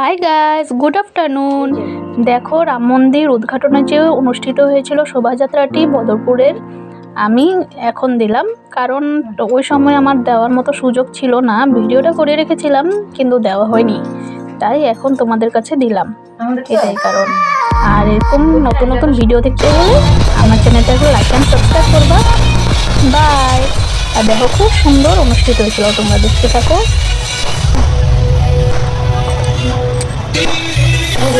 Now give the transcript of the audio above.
Hi guys good afternoon দেখো রাম মন্দির উদ্ঘাটনের যে অনুষ্ঠিত হয়েছিল শোভাযাত্রাটি বদরপুরের আমি এখন দিলাম। কারণ ওই সময় আমার দেওয়ার মতো সুযোগ ছিল না। ভিডিওটা করে রেখেছিলাম কিন্তু দেওয়া হয়নি। তাই এখন তোমাদের কাছে দিলাম। এটাই কারণ। আর এরকম নতুন নতুন ভিডিও দেখতে হলে আমার চ্যানেলটাকে লাইক অ্যান্ড সাবস্ক্রাইব করবা। বাই আর দেখো খুব সুন্দর অনুষ্ঠিত হয়েছিল। তোমরা দেখতে থাকো।